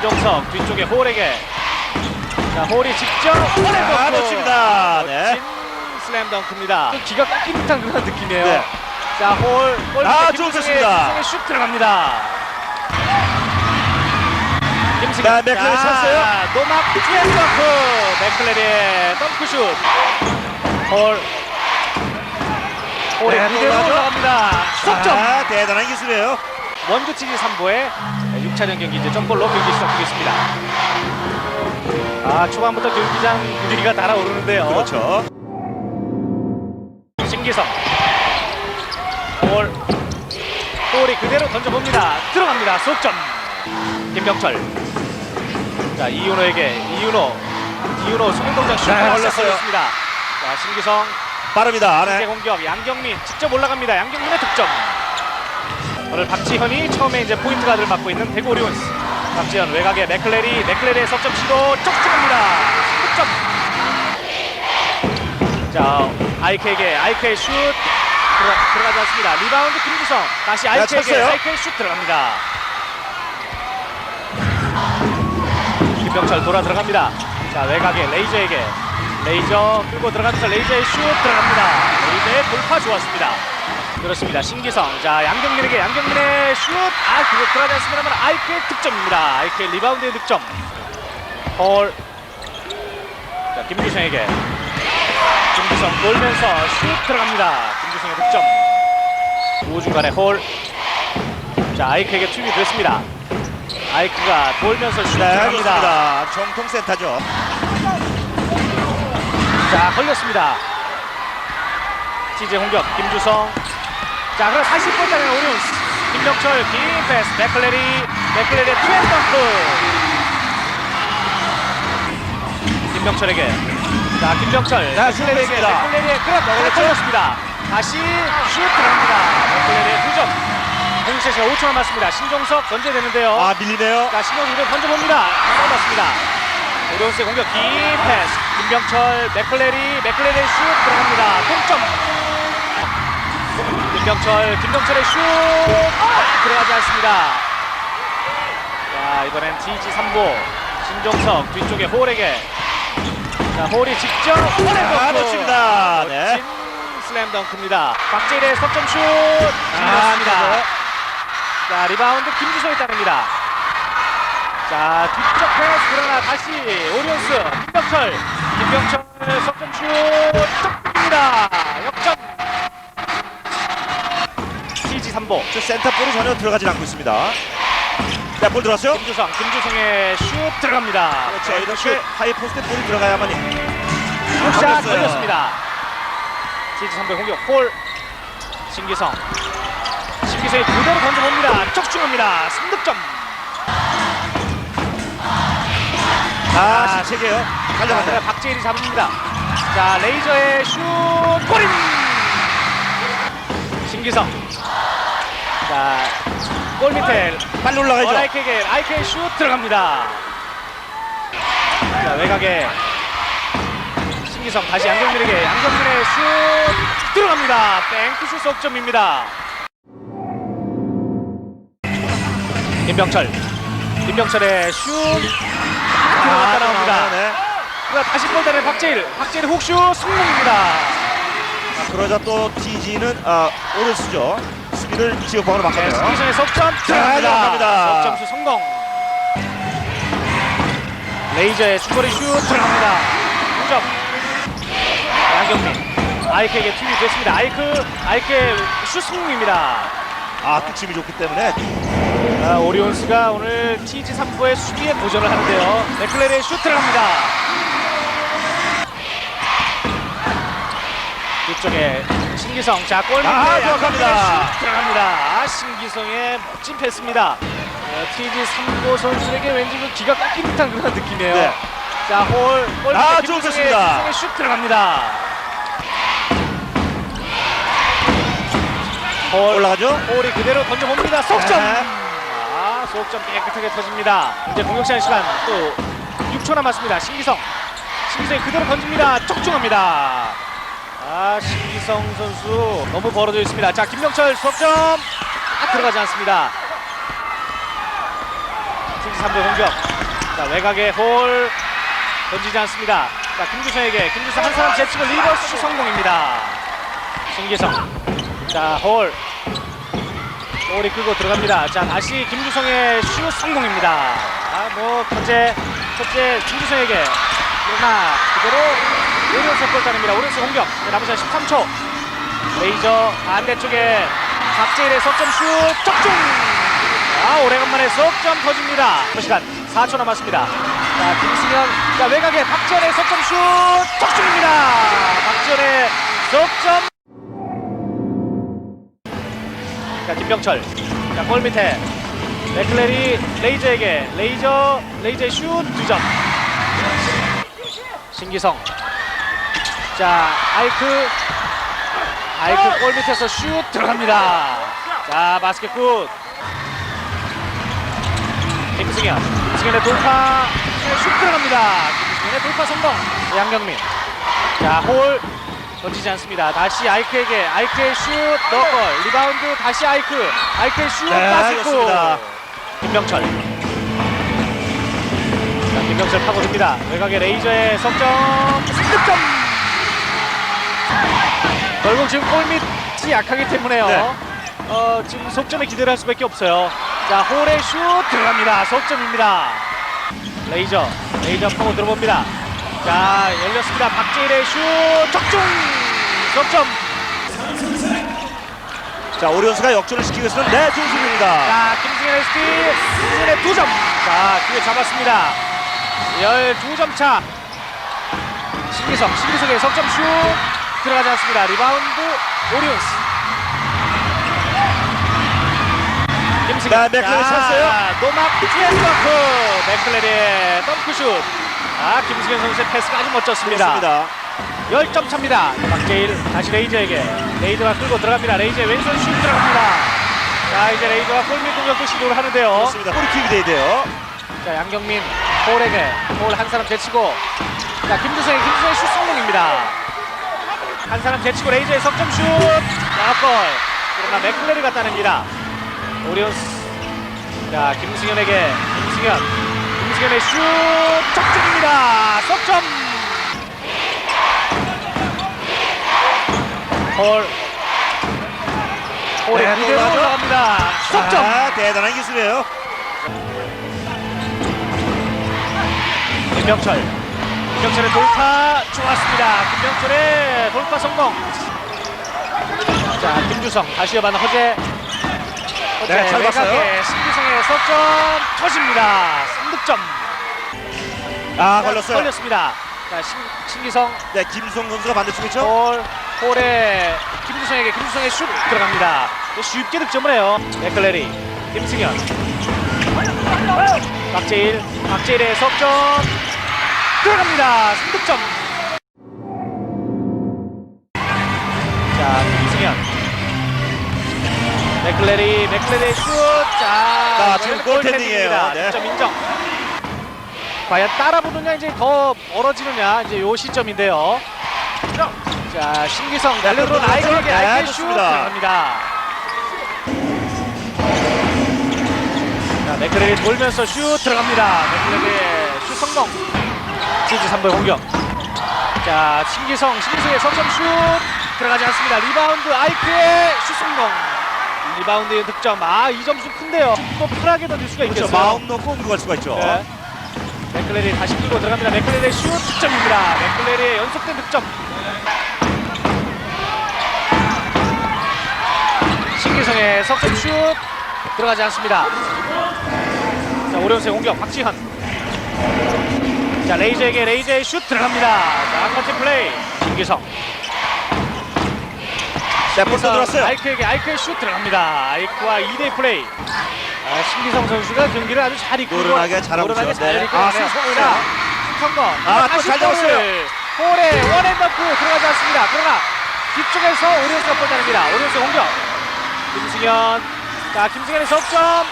신종석 뒤쪽에 홀에게 자 홀이 직접 홀에 아, 놓칩니다. 네. 멋진 슬램덩크입니다 기가 깎인 듯한 그런 느낌이에요 네. 자 홀 골 아, 좋습니다. 김승의 슛 들어갑니다 김승희 자, 맥클레리 찼어요. 노막 점프 맥클레리의 덩크슛 홀 홀이 네, 그대로. 올라갑니다 석점 아, 대단한 기술이에요. 원주 TG 3부의 6차전 경기 이제 점골로 경기 시작하겠습니다. 아 초반부터 경기장 분위기가 달아오르는데요. 그렇죠. 신기성 볼 볼이 그대로 던져봅니다. 들어갑니다. 속점 김병철 자 이윤호에게 이윤호 이윤호 수비 동작 슛 네, 걸렸어요. 습니다 자 신기성 빠릅니다. 이제 네. 공격 양경민 직접 올라갑니다. 양경민의 득점. 오늘 박지현이 처음에 이제 포인트 가드를 맡고 있는 대구 오리온스. 박지현 외곽에 맥클레리 맥클레리의 석점 시도 쩍쩍합니다. 득점. 자 아이케에게 아이케 슛 들어, 들어가지 않습니다. 리바운드 김주성 다시 아이케에게. 아이케 슛 들어갑니다. 김병철 돌아 들어갑니다. 자 외곽에 레이저에게 레이저 끌고 들어가면서 레이저의 슛 들어갑니다. 레이저의 돌파 좋았습니다. 그렇습니다. 신기성. 자 양경민에게 양경민의 슛. 아 그거 들어가지 않습니다만 아이크의 득점입니다. 아이크의 리바운드의 득점. 홀. 자 김규성에게 김규성 돌면서 슛 들어갑니다. 김규성의 득점. 우중간에 홀. 자 아이크에게 투입이 됐습니다. 아이크가 돌면서 슛 네, 들어갑니다. 좋습니다. 정통 센터죠. 자 걸렸습니다. TJ 공격 김주성. 자 그럼 40분짜리 오리온스 김병철 긴 패스 맥클레리 맥클레리의 투앤덩크 김병철에게 자 김병철 자, 맥클레리에게. 맥클레리의 그랩 잘 걸렸습니다. 다시 슛 들어갑니다. 맥클레리의 2점. 공격시간 5초 남았습니다. 신종석 던져내는데요. 아, 밀리네요. 자, 신동수 이번 던져봅니다. 넘었습니다. 오리온스의 공격 긴 패스. 김병철, 맥클레리, 맥클레리의 슛 들어갑니다. 동점. 김병철, 김병철의 슛 아, 들어가지 않습니다. 자, 이번엔 TG 3부 신종석 뒤쪽에 홀에게 자, 홀이 직접 아, 놓칩니다. 네. 슬램덩크입니다. 박재일의 석점 슛 아, 들어갑니다. 자 리바운드 김주성이 따냅니다. 자 뒤쪽 패스 그러나 다시 오리온스 김병철 김병철 석점 슛 쩍입니다. 역전. TG 3보 저 센터볼이 전혀 들어가지 않고 있습니다. 네, 볼 들어왔죠? 김주성 김주성의 슛 들어갑니다. 그렇죠. 이렇게 하이 포스트에 볼이 들어가야만 샷 걸렸어요. 걸렸습니다. TG 3보 공격 홀 신기성 신기성이 그대로 던져봅니다. 적중합니다. 3득점. 아, 시체게요. 자, 달려간다. 박재일이 잡습니다. 자, 레이저의 슛 골인! 신기성. 자, 골 밑에 빨리 올라가야죠. 어라이케게 아이케 슛 들어갑니다. 자, 외곽에 신기성 다시 양경민에게 양경민의 슛 들어갑니다. 뱅크슛 석점입니다. 김병철. 김병철의 슛 들어갔다 나옵니다. 네. 그가 다시 볼다는 박재일. 박재일 훅슛 성공입니다. 자, 그러자 또 TG는 아, 오른수죠. 수비를 지역방으로 네, 바꿔요. 승기선의 석점 들어갑니다. 들어갑니다. 석점수 성공. 레이저의 중거리 슛 들어갑니다. 9점. 양경민. 아이크에게 투입이 됐습니다. 아이크, 아이크의 슛 성공입니다. 아, 뚝심이 좋기 때문에 아, 오리온스가 오늘 TG 3부의 수비에 도전을 하는데요. 맥클레리의 슛 들어갑니다. 뒤쪽에 신기성, 자 골밑에 아. 슛 들어갑니다. 아, 신기성의 멋진 패스입니다. 어, TG 3부 선수에게 왠지 그 기가 깎인 듯한 그런 느낌이에요. 네. 자, 홀, 골 아, 밑에. 김기성의 슛 들어갑니다. 홀, 올라가죠. 볼이 그대로 던져봅니다. 속점. 네. 아, 속점 깨끗하게 터집니다. 이제 공격 시간 시간 또 6초 남았습니다. 신기성. 신기성이 그대로 던집니다. 적중합니다. 아, 신기성 선수 너무 벌어져 있습니다. 자, 김명철 속점. 아, 들어가지 않습니다. TG 3부 공격. 자, 외곽에 홀 던지지 않습니다. 자, 김주성에게 김주성 한 사람 제치고 리버스 슛 성공입니다. 신기성. 자, 홀. 홀이 끌고 들어갑니다. 자, 다시 김주성의 슛 성공입니다. 아, 뭐 첫째 첫째 김주성에게 그러나 그대로 오리온스 골 따냅니다. 오리온스 공격. 네, 남은 시간 13초. 레이저 반대쪽에 박재일의 석점 슛 적중. 아, 오래간만에 석점 터집니다. 그 시간 4초 남았습니다. 자, 김승현. 자, 외곽에 박지현의 석점 슛 적중입니다. 박지현의 석점. 자, 김병철. 자, 골 밑에 맥클레리 레이저에게 레이저 레이저의 슛 2점. 신기성. 자, 아이크 아이크 골 밑에서 슛 들어갑니다. 자, 바스켓 굿. 김승현. 김승현의 돌파. 슛 들어갑니다. 김승현의 돌파 성공. 양경민. 자, 홀 던지지 않습니다. 다시 아이크에게 아이크의 슛 넣골 리바운드 다시 아이크. 아이크의 슛 네, 굿. 좋습니다. 김병철. 자, 김병철 파고듭니다. 외곽에 레이저의 석점 3득점. 결국 지금 골밑이 약하기 때문에요. 네. 어, 지금 속점에 기대를 할 수밖에 없어요. 자, 홀의 슛 들어갑니다. 속점입니다. 레이저, 레이저 파고 들어봅니다. 자, 열렸습니다. 박재일의 슛 적중. 석점. 자 오리온스가 역전을 시키고 있는 네 중심입니다. 자, 김승현의 스틸, 김승현의 두 점. 자, 기회 잡았습니다. 12점 차. 신기성, 신기성의 석점 슛 들어가지 않습니다. 리바운드 오리온스. 김승현. 네, 맥클레리 자, 찼어요. 노막 덩크. 맥클레리의 덩크슛. 아, 김승현 선수의 패스가 아주 멋졌습니다. 그렇습니다. 10점 차입니다. 박재일 다시 레이저에게 레이저가 끌고 들어갑니다. 레이저의 왼손 슛 들어갑니다. 자 이제 레이저가 골밑 공격도 시도를 하는데요. 그렇습니다. 꼬리킥이 돼야 돼요. 자 양경민 홀에게 홀 한 사람 제치고 자 김주성의 김주성의 슛 성공입니다. 한 사람 제치고 레이저의 석점 슛 나골 그러나 맥클레리가 따냅니다. 오리온스 자 김승현에게 김승현 김승현의 슛 적중입니다. 석점 홀 홀에 네, 그대로 올라가죠? 올라갑니다. 석점 자, 대단한 기술이에요. 김병철 김병철의 돌파 좋았습니다 김병철의 돌파 성공 자 김주성 다시 이어받는 허재 허재 네, 잘 봤어요. 신기성의 석점 터집니다 3 득점. 아 걸렸어요. 걸렸습니다. 자 신, 신기성. 네 김수성 선수가 반대쪽에 있죠. 홀 홀에 김주성에게 김주성의 슛 들어갑니다. 쉽게 득점을 해요. 맥클레리 김승현. 박재일 박재일의 석점. 들어갑니다. 3득점. 자 김승현. 맥클레리 맥클레리의 슛 자 자, 지금 골텐딩이에요. 네. 득점 인정 과연 따라붙느냐 이제 더 멀어지느냐 이제 요 시점인데요. 자 신기성 날려들어 네, 아이슛 좋습니다. 들어갑니다. 자 맥클레리 돌면서 슛 들어갑니다. 맥클레리의 슛 성공. 치즈 3번 공격. 자 신기성 신기성의 석점 슛 들어가지 않습니다. 리바운드 아이크의 슛 성공. 리바운드의 득점. 아 이 점수 큰데요. 또 편하게 던질 수가 그렇죠. 있겠어요. 마음 놓고 공격할 수가 있죠. 네. 맥클레리 다시 끌고 들어갑니다. 맥클레리의 슛 득점입니다. 맥클레리의 연속된 득점. 신기성의 석점 슛 들어가지 않습니다. 자 오리온스의 공격 박지현. 자 레이저에게 레이저의 슛 들어갑니다. 자 한번째 플레이 신기성. 세포 들어왔어요. 아이크에게 아이크의 슛 들어갑니다. 아이크와 2대 플레이. 아, 신기성 선수가 경기를 아주 잘 이끌고 노련하게 잘하고 노련하게 있죠. 잘 네. 이끌고 아. 자, 성공. 아, 또잘 잡았어요. 볼에 원앤더프 들어가지 않습니다. 그러나 뒤쪽에서 오리온스가 볼 따냅니다. 오리온스 공격. 김승현. 자, 김승현의 석점.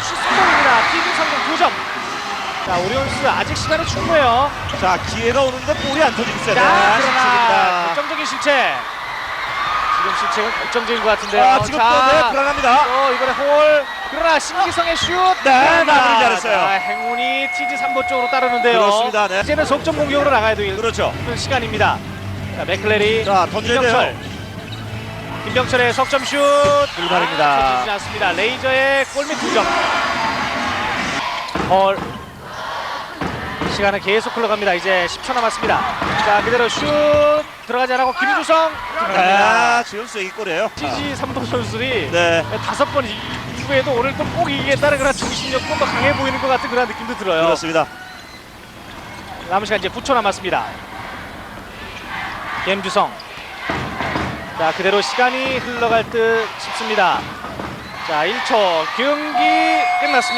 슛 성공입니다. 팀 성공 2점. 자, 오리온스 아직 시간은 충분해요. 자 기회가 오는데 볼이 안 터지고 있어요. 자, 네, 그러나. 결정적인 실체. 지금 실책은 결정적인 것 같은데요. 아, 지금 또 네, 불안합니다. 또 이번에 홀 그러나 신기성의 슛 네, 마무리 잘했어요. 자, 행운이 TG 3보 쪽으로 따르는데요 그렇습니다. 네. 이제는 속점 공격으로 나가야 되는 그렇죠. 시간입니다 자 맥클레리 자, 던져야 김병철 돼요. 김병철의 석점 슛 불발입니다. 아, 쳐지지 않습니다 레이저의 골밑 2점 헐 시간은 계속 흘러갑니다 이제 10초 남았습니다 자 그대로 슛 들어가지 않고 김주성 아, 지금 쐐기골이에요. TG 3도 선수들이 네. 다섯 번 이- 이후에도 오늘 또 꼭 이기겠다는 그런 정신력 좀더 강해 보이는 것 같은 그런 느낌도 들어요. 그렇습니다. 남은 시간 이제 9초 남았습니다. 김주성. 자 그대로 시간이 흘러갈 듯 싶습니다. 자 1초 경기 끝났습니다.